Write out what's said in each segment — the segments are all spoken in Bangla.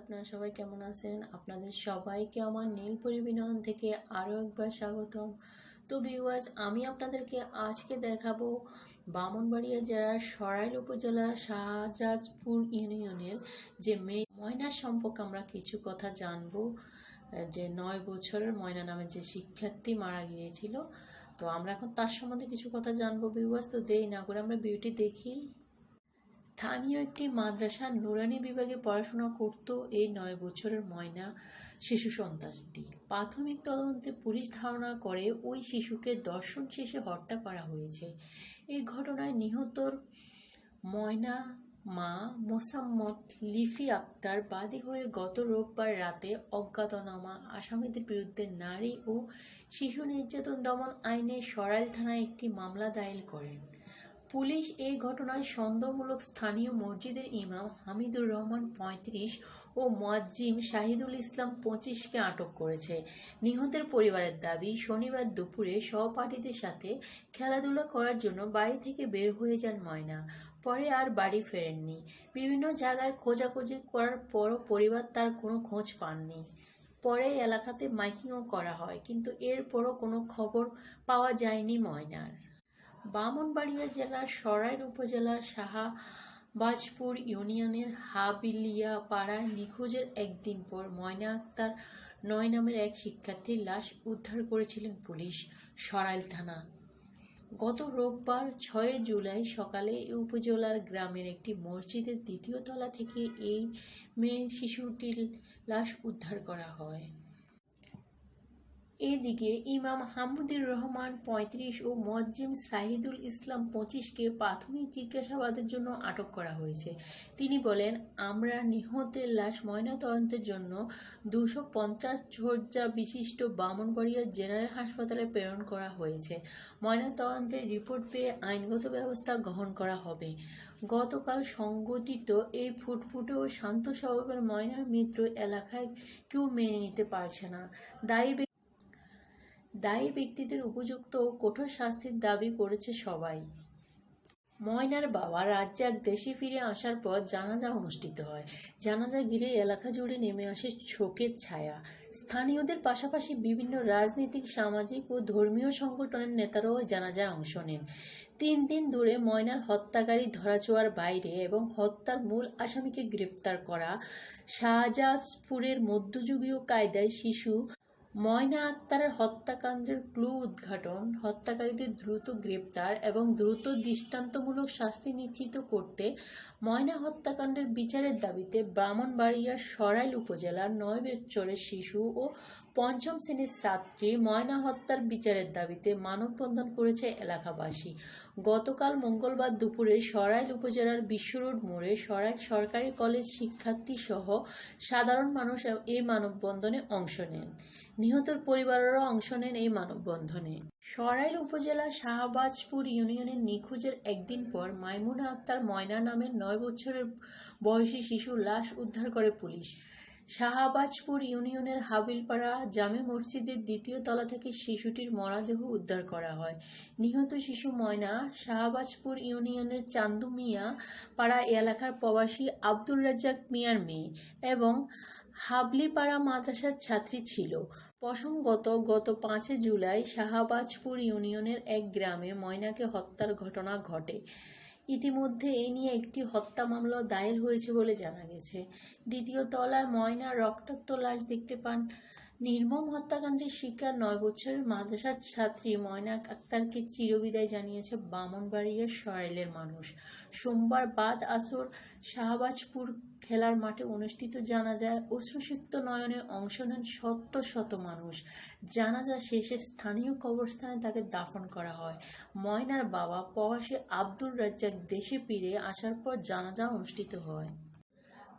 আপনারা সবাই কেমন আছেন? আপনাদের সবাইকে আমার নীল পরিবিনন থেকে আরও একবার স্বাগতম। তো ভিউয়ার্স আমি আপনাদেরকে আজকে দেখাবো বামনবাড়িয়া জেলার সরাইল উপজেলার শাহজাজপুর ইউনিয়নের যে মেয়ে ময়নার সম্পর্কে আমরা কিছু কথা জানব, যে নয় বছরের ময়না নামে যে শিক্ষার্থী মারা গিয়েছিল। তো আমরা এখন তার সম্বন্ধে কিছু কথা জানব ভিউয়ার্স তো দেরি না করে আমরা বিউটি দেখি। স্থানীয় একটি মাদ্রাসার নুরানি বিভাগে পড়াশোনা করত এই নয় বছরের ময়না শিশু সন্তানটি। প্রাথমিক তদন্তে পুলিশ ধারণা করে ওই শিশুকে দর্শন শেষে হত্যা করা হয়েছে। এই ঘটনায় নিহতর ময়না মা মোসাম্মদ লিফি আক্তার বাদী হয়ে গত রোববার রাতে অজ্ঞাতনামা, আসামিদের বিরুদ্ধে নারী ও শিশু নির্যাতন দমন আইনে সরাইল থানায় একটি মামলা দায়ের করেন। পুলিশ এই ঘটনায় সন্দেহমূলক স্থানীয় মসজিদের ইমাম হামিদুর রহমান পঁয়ত্রিশ ও মোয়াজ্জিম শাহিদুল ইসলাম পঁচিশকে আটক করেছে। নিহতের পরিবারের দাবি, শনিবার দুপুরে সহপাঠীদের সাথে খেলাধুলা করার জন্য বাড়ি থেকে বের হয়ে যান ময়না। পরে আর বাড়ি ফেরেননি। বিভিন্ন জায়গায় খোঁজাখুঁজি করার পরও পরিবার তার কোনো খোঁজ পাননি। পরে এলাকাতে মাইকিংও করা হয়, কিন্তু এরপরও কোনো খবর পাওয়া যায়নি ময়নার। বামনবাড়িয়া জেলার সরাইল উপজেলার শাহবাজপুর ইউনিয়নের হাবিলিয়া পাড়ায় নিখোঁজের একদিন পর ময়না আক্তার নয় নামের এক শিক্ষার্থীর লাশ উদ্ধার করেছিলেন পুলিশ সরাইল থানা। গত রোববার ছয় জুলাই সকালে উপজেলার গ্রামের একটি মসজিদের দ্বিতীয় তলা থেকে এই মেয়ে শিশুটির লাশ উদ্ধার করা হয়। এদিকে ইমাম হামুদুর রহমান পঁয়ত্রিশ ও মোয়াজ্জিম সাহিদুল ইসলাম পঁচিশকে প্রাথমিক জিজ্ঞাসাবাদের জন্য আটক করা হয়েছে। তিনি বলেন, আমরা নিহতের লাশ ময়নাতদন্তের জন্য দুশো পঞ্চাশ ঝর্জা বিশিষ্ট বামনবাড়িয়া জেনারেল হাসপাতালে প্রেরণ করা হয়েছে। ময়নাতদন্তের রিপোর্ট পেয়ে আইনগত ব্যবস্থা গ্রহণ করা হবে। গতকাল সংগঠিত এই ফুটফুটে ও শান্ত স্বভাবের ময়নার মিত্র এলাকায় কেউ মেনে নিতে পারছে না। দায়ী দায়ী ব্যক্তিদের উপযুক্ত কঠোর শাস্তির দাবি করেছে সবাই। ময়নার বাবা রাজ্জাক দেশে ফিরে আসার পর জানাজা অনুষ্ঠিত হয়। জানাজা ঘিরে এলাকা জুড়ে নেমে আসে শোকের ছায়া। স্থানীয়দের পাশাপাশি বিভিন্ন রাজনৈতিক, সামাজিক ও ধর্মীয় সংগঠনের নেতারাও জানাজায় অংশ নেন। তিন দিন ধরে ময়নার হত্যাকারী ধরাছোঁয়ার বাইরে এবং হত্যার মূল আসামিকে গ্রেফতার করা, শাহজাজপুরের মধ্যযুগীয় কায়দায় শিশু ময়না আক্তারের হত্যাকাণ্ডের ক্লু উদ্ঘাটন, হত্যাকারীদের দ্রুত গ্রেপ্তার এবং দ্রুত দৃষ্টান্তমূলক শাস্তি নিশ্চিত করতে ময়না হত্যাকাণ্ডের বিচারের দাবিতে ব্রাহ্মণবাড়িয়ার সরাইল উপজেলার নয় বছরের শিশু ও পঞ্চম শ্রেণির ছাত্রী ময়না হত্যার বিচারের দাবিতে মানববন্ধন করেছে এলাকাবাসী। গতকাল মঙ্গলবার দুপুরে সরাইল উপজেলার বিশ্বরোড মোড়ে সরাইল সরকারি কলেজ শিক্ষার্থী সহ সাধারণ মানুষ এই মানববন্ধনে অংশ নেন। নিহতর পরিবারেরও অংশ নেন এই মানববন্ধনে। সরাইল উপজেলা শাহবাজপুর ইউনিয়নের নিখোঁজের একদিন পর মাইমুনা আক্তার ময়না নামের নয় বছরের বয়সী শিশুর লাশ উদ্ধার করে পুলিশ। শাহবাজপুর ইউনিয়নের হাবিলপাড়া জামে মসজিদের দ্বিতীয় তলা থেকে শিশুটির মরাদেহ উদ্ধার করা হয়। নিহত শিশু ময়না শাহবাজপুর ইউনিয়নের চান্দু মিয়া পাড়া এলাকার প্রবাসী আব্দুর রাজ্জাক মিয়ার মেয়ে এবং হাবলিপাড়া মাদ্রাসার ছাত্রী ছিল। প্রসঙ্গত, গত পাঁচে জুলাই শাহাবাজপুর ইউনিয়নের এক গ্রামে ময়নাকে হত্যার ঘটনা ঘটে। ইতিমধ্যে এ নিয়ে একটি হত্যা মামলা দায়ের হয়েছে বলে জানা গেছে। দ্বিতীয় তলায় ময়নার রক্তাক্ত লাশ দেখতে পান। নির্মম হত্যাকাণ্ডের শিকার নয় বছরের মাদ্রাসার ছাত্রী ময়না আক্তারকে চিরবিদায় জানিয়েছে বামনবাড়িয়া সরাইলের মানুষ। সোমবার বাদ আসর শাহবাজপুর খেলার মাঠে অনুষ্ঠিত জানাজায় অশ্রুসিক্ত নয়নে অংশ নেন শত শত মানুষ। জানাজা শেষে স্থানীয় কবরস্থানে তাকে দাফন করা হয়। ময়নার বাবা প্রবাসী আব্দুর রাজ্জাক দেশে ফিরে আসার পর জানাজা অনুষ্ঠিত হয়।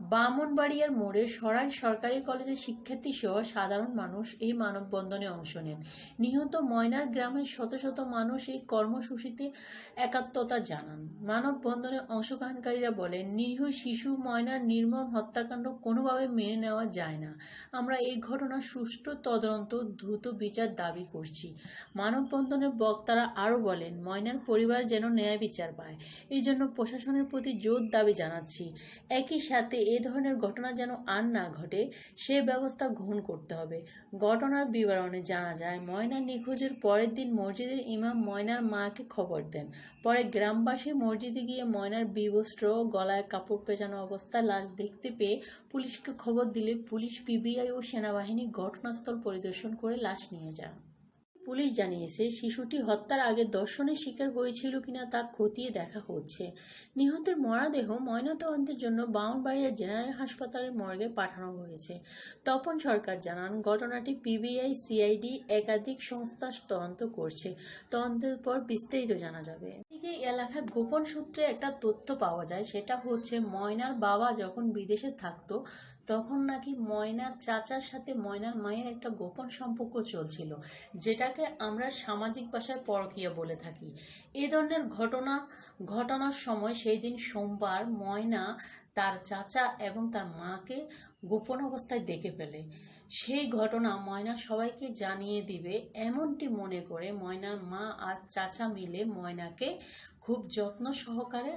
বামনবাড়িয়ার মোড়ে সরাই সরকারি কলেজের শিক্ষার্থী সহ সাধারণ মানুষ এই মানববন্ধনে অংশ নেন। নিহত ময়নার গ্রামের শত শত মানুষ এই কর্মসূচিতে একাত্মতা জানান। মানববন্ধনে অংশগ্রহণকারীরা বলেন, নিরীহ শিশু ময়নার নির্মম হত্যাকাণ্ড কোনোভাবে মেনে নেওয়া যায় না। আমরা এই ঘটনার সুষ্ঠু তদন্ত দ্রুত বিচার দাবি করছি। মানববন্ধনের বক্তারা আরও বলেন, ময়নার পরিবার যেন ন্যায় বিচার পায়। এই জন্য প্রশাসনের প্রতি জোর দাবি জানাচ্ছি। একই সাথে এ ধরনের ঘটনা যেন আর না ঘটে, সে ব্যবস্থা গ্রহণ করতে হবে। ঘটনার বিবরণে জানা যায়, ময়না নিখোঁজের পরের দিন মসজিদের ইমাম ময়নার মাকে খবর দেন। পরে গ্রামবাসী মসজিদে গিয়ে ময়নার বিবস্ত্র, গলায় কাপড় পেঁচানো অবস্থায় লাশ দেখতে পেয়ে পুলিশকে খবর দিলে পুলিশ, পিবিআই ও সেনাবাহিনী ঘটনাস্থল পরিদর্শন করে লাশ নিয়ে যায়। পুলিশ জানিয়েছে, শিশুটি হত্যার আগে দর্শনের শিকার হয়েছিল কিনা তা খতিয়ে দেখা হচ্ছে। নিহতের মরাদেহ ময়নাতদন্তের জন্য বাউনবাড়িয়া জেনারেল হাসপাতালের মর্গে পাঠানো হয়েছে। তপন সরকার জানান, ঘটনাটি পিবিআই, সিআইডি একাধিক সংস্থা তদন্ত করছে। তদন্তের পর বিস্তারিত জানা যাবে। এদিকে এলাকায় গোপন সূত্রে একটা তথ্য পাওয়া যায়, সেটা হচ্ছে ময়নার বাবা যখন বিদেশে থাকতো তখন নাকি ময়নার চাচার সাথে ময়নার মায়ের একটা গোপন সম্পর্ক চলছিল, যেটাকে আমরা সামাজিক ভাষায় পরকীয়া বলে থাকি। এ ধরনের ঘটনা, ঘটনার সময় সেই দিন সোমবার ময়না তার চাচা এবং তার মাকে গোপন অবস্থায় দেখে ফেলে। সেই ঘটনা ময়না সবাইকে জানিয়ে দিবে, এমনটি মনে করে ময়নার মা আর চাচা মিলে ময়নাকে খুব যত্ন সহকারে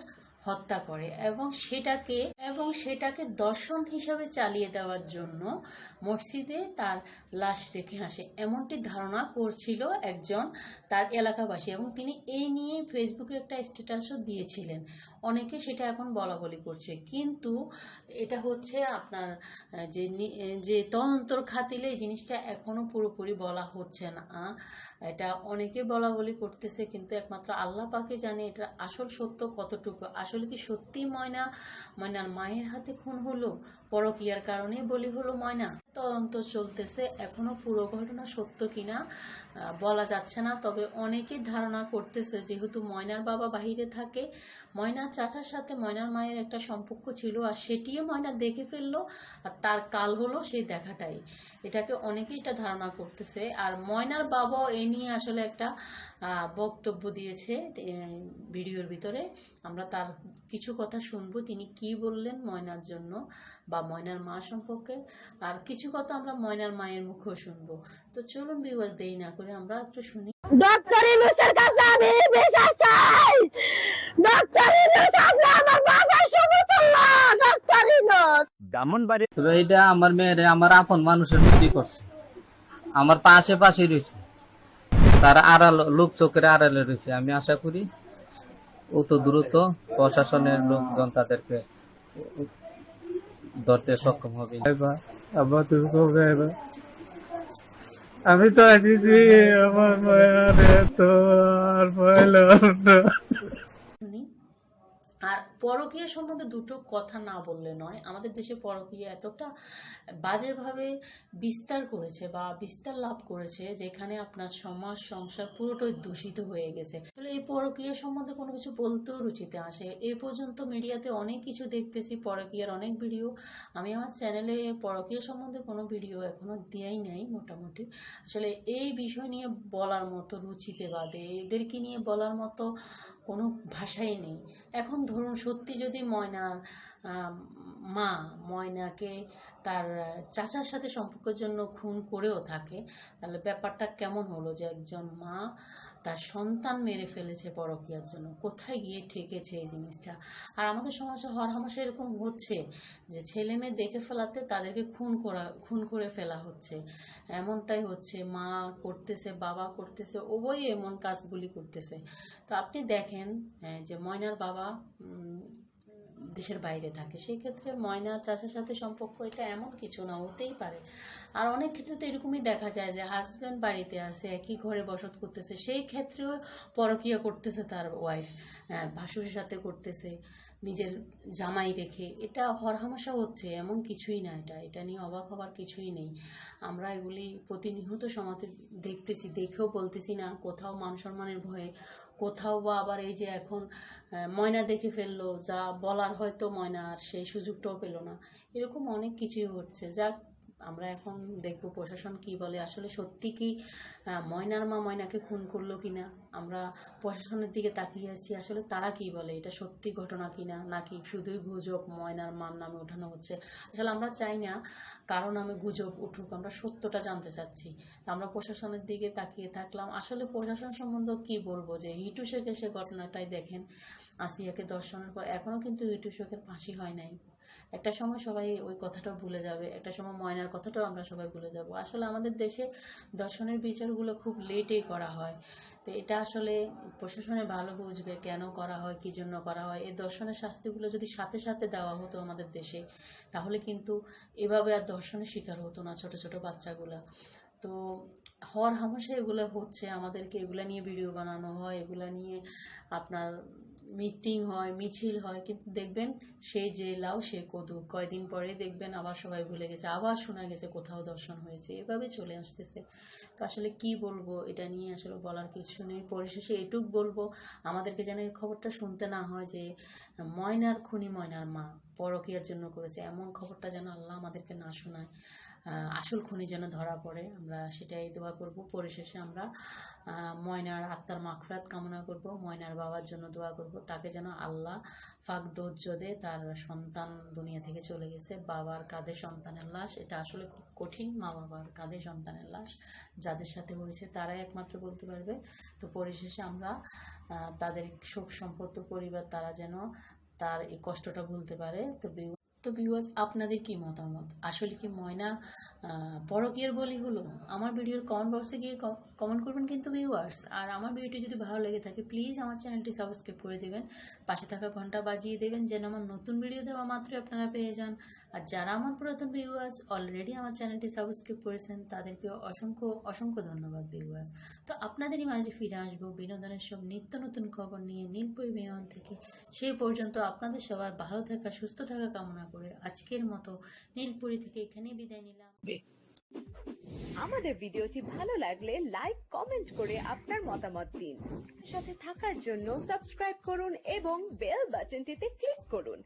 হত্যা করে এবং সেটাকে এবং সেটাকে দর্শন হিসাবে চালিয়ে দেওয়ার জন্য মসজিদে তার লাশ রেখে আসে। এমনটি ধারণা করছিল একজন তার এলাকাবাসী এবং তিনি এই নিয়ে ফেসবুকে একটা স্ট্যাটাসও দিয়েছিলেন। অনেকে সেটা এখন বলা বলি করছে। কিন্তু এটা হচ্ছে আপনার যে যে তদন্তর খাতিলে এই জিনিসটা এখনও পুরোপুরি বলা হচ্ছে না। এটা অনেকে বলা বলি করতেছে, কিন্তু একমাত্র আল্লাহ পাকে জানে এটা আসল সত্য কতটুকু। আসলে কি সত্যি ময়না? ময়নার মায়ের হাতে খুন হলো? পরকিয়ার কারণে বলি হলো ময়না। তদন্ত চলতেছে। এখনও পুরো ঘটনা সত্য কিনা বলা যাচ্ছে না। তবে অনেকে ধারণা করতেছে, যেহেতু ময়নার বাবা বাহিরে থাকে, ময়নার চাচার সাথে ময়নার মায়ের একটা সম্পর্ক ছিল, আর সেটিও ময়না দেখে ফেলল, আর তার কাল হলো সেই দেখাটাই। এটাকে অনেকেই এটা ধারণা করতেছে। আর ময়নার বাবাও এ নিয়ে আসলে একটা বক্তব্য দিয়েছে ভিডিওর ভিতরে। আমরা তার কিছু কথা শুনব, তিনি কি বললেন ময়নার জন্য বা ময়নার মা সম্পর্কে। আর কিছু কথা আমরা ময়নার মায়ের মুখেও শুনব। তো চলুন বিবাস দেরি না করে আমরা একটু শুনি। ডক্টর ইনুসের কাছে আমি বিচার চাই। ডক্টর ইনুস আসলে আমার বাবার সমতুল্য ডক্টর ইনুস ব্রাহ্মণবাড়ি তবে এটা আমার মেয়েরে আমার আপন মানুষের মধ্যে করছে। আমার পাশে পাশে রয়েছে। তার আড়াল লোক চোখের আড়ালে রয়েছে। আমি আশা করি অত দ্রুত প্রশাসনের লোকজন তাদেরকে ধরতে সক্ষম হবে আবার তুমি কবে? আমি তো আছি আমার মায়ারে তো আর পরকীয়া সম্বন্ধে দুটো কথা না বললে নয়। আমাদের দেশে পরকীয়া এতটা বাজেভাবে বিস্তার করেছে বা বিস্তার লাভ করেছে যেখানে আপনার সমাজ, সংসার পুরোটাই দূষিত হয়ে গেছে। আসলে এই পরকীয়া সম্বন্ধে কোনো কিছু বলতেও রুচিতে আসে। এ পর্যন্ত মিডিয়াতে অনেক কিছু দেখতেছি, পরকীয়ার অনেক ভিডিও। আমি আমার চ্যানেলে পরকীয়া সম্বন্ধে কোনো ভিডিও এখনও দেয়াই নাই মোটামুটি। আসলে এই বিষয় নিয়ে বলার মতো রুচিতে বাদে, এদেরকে নিয়ে বলার মতো কোনো ভাষাই নেই। এখন ধরুন সত্যি যদি ময়নার মা ময়নাকে তার চাচার সাথে সম্পর্কের জন্য খুন করেও থাকে। তাহলে ব্যাপারটা কেমন হলো যে একজন মা তার সন্তান মেরে ফেলেছে পরকীয়ার জন্য? কোথায় গিয়ে ঠেকেছে এই জিনিসটা? আর আমাদের সমাজে হরহামাশা এরকম হচ্ছে যে ছেলে মেয়ে দেখে ফেলাতে তাদেরকে খুন করা খুন করে ফেলা হচ্ছে। এমনটাই হচ্ছে মা করতেছে বাবা করতেছে উভয়ই এমন কাজগুলি করতেছে। তো আপনি দেখেন হ্যাঁ, যে ময়নার বাবা দেশের বাইরে থাকে। সেই ক্ষেত্রে ময়না চাষের সাথে সম্পর্ক এটা এমন কিছু না, হতেই পারে। আর অনেক ক্ষেত্রে তো এরকমই দেখা যায় যে হাজব্যান্ড বাড়িতে আছে, একই ঘরে বসত করতেছে, সেই ক্ষেত্রেও পরকীয়া করতেছে তার ওয়াইফ ভাসুরের সাথে করতেছে। নিজের জামাই রেখে। এটা হরহামাশা হচ্ছে, এমন কিছুই না এটা। এটা নিয়ে অবাক হবার কিছুই নেই। আমরা এগুলি প্রতিনিয়ত সমাজে দেখতেছি, দেখেও বলতেছি না কোথাও মান সম্মানের ভয়ে। কোথাও বা আবার এই যে এখন ময়না দেখে ফেলল, যা বলার হয়তো ময়না, আর সেই সুযোগটাও পেল না। এরকম অনেক কিছুই হচ্ছে যাক আমরা এখন দেখব প্রশাসন কি বলে। আসলে সত্যি কি ময়নার মা ময়নাকে খুন করল কিনা? আমরা প্রশাসনের দিকে তাকিয়ে আছি। আসলে তারা কি বলে? এটা সত্যি ঘটনা কিনা? নাকি শুধুই গুজব ময়নার মার নামে ওঠানো হচ্ছে? আসলে আমরা চাই না কারও নামে গুজব উঠুক। আমরা সত্যটা জানতে চাচ্ছি। তা আমরা প্রশাসনের দিকে তাকিয়ে থাকলাম। আসলে প্রশাসন সম্বন্ধে কি বলব যে হিটু শেখের সে ঘটনাটাই দেখেন। আসিয়াকে দর্শনের পর এখনও কিন্তু হিটু শেখের ফাঁসি হয় নাই। একটা সময় সবাই ওই কথাটাও ভুলে যাবে, একটা সময় ময়নার কথাটাও আমরা সবাই ভুলে যাব। আসলে আমাদের দেশে দর্শনের বিচারগুলো খুব লেটেই করা হয়। তো এটা আসলে প্রশাসনে ভালো বুঝবে কেন করা হয়, কী জন্য করা হয়। এই দর্শনের শাস্তিগুলো যদি সাথে সাথে দেওয়া হতো আমাদের দেশে, তাহলে কিন্তু এভাবে আর দর্শনের শিকার হতো না ছোট ছোট বাচ্চাগুলা। তো হওয়ার হামেশা এগুলো হচ্ছে, আমাদেরকে এগুলো নিয়ে ভিডিও বানানো হয়, এগুলা নিয়ে আপনার মিটিং হয়, মিছিল হয়, কিন্তু দেখবেন সে যে লাউ, সে কদু। কয়দিন পরে দেখবেন আবার সবাই ভুলে গেছে, আবার শোনা গেছে কোথাও দর্শন হয়েছে, এভাবে চলে আসতেছে। তো আসলে কি বলব, এটা নিয়ে আসলে বলার কিছু নেই। পরিশেষে এটুক বলব, আমাদেরকে যেন এই খবরটা শুনতে না হয় যে, ময়নার খুনি ময়নার মা, পরকিয়ার জন্য করেছে। এমন খবরটা যেন আল্লাহ আমাদেরকে না শোনায়। আসল খুনি যেন ধরা পড়ে, আমরা সেটাই দোয়া করব। পরিশেষে আমরা ময়নার আত্মার মাগফিরাত কামনা করব, ময়নার বাবার জন্য দোয়া করব। তাকে যেন আল্লাহ ফাঁক ধৈর্য দে, তার সন্তান দুনিয়া থেকে চলে গেছে। বাবার কাঁধে সন্তানের লাশ, এটা আসলে খুব কঠিন, মা বাবার কাঁধে সন্তানের লাশ, যাদের সাথে হয়েছে তারাই একমাত্র বলতে পারবে। তো পরিশেষে আমরা তাদের শোক সম্পত্ত পরিবার তারা যেন তার এই কষ্টটা ভুলতে পারে। তো তো ভিউয়ার্স আপনাদের কি মতামত? আসলে কি ময়না পরকীয়ার বলি হলো আমার ভিডিওর কমেন্ট বক্সে গিয়ে কমেন্ট করবেন কিন্তু ভিউয়ার্স আর আমার ভিডিওটি যদি ভালো লেগে থাকে প্লিজ আমার চ্যানেলটি সাবস্ক্রাইব করে দেবেন। পাশে থাকা ঘণ্টা বাজিয়ে দেবেন যেন আমার নতুন ভিডিও দেওয়া মাত্রই আপনারা পেয়ে যান। আর যারা আমার পুরাতন ভিউয়ার্স অলরেডি আমার চ্যানেলটি সাবস্ক্রাইব করেছেন, তাদেরকে অসংখ্য অসংখ্য ধন্যবাদ ভিউয়ার্স তো আপনাদেরই মাঝে ফিরে আসব বিনোদনের সব নিত্য নতুন খবর নিয়ে নীলপই বিমান থেকে। সেই পর্যন্ত আপনাদের সবার ভালো থাকা, সুস্থ থাকা কামনা করে আজকের মতো নীলপুরি থেকে এখানে বিদায় নিলাম। আমাদের ভিডিওটি ভালো লাগলে লাইক কমেন্ট করে আপনার মতামত দিন। সাথে থাকার জন্য সাবস্ক্রাইব করুন এবং বেল বাটনটিতে ক্লিক করুন।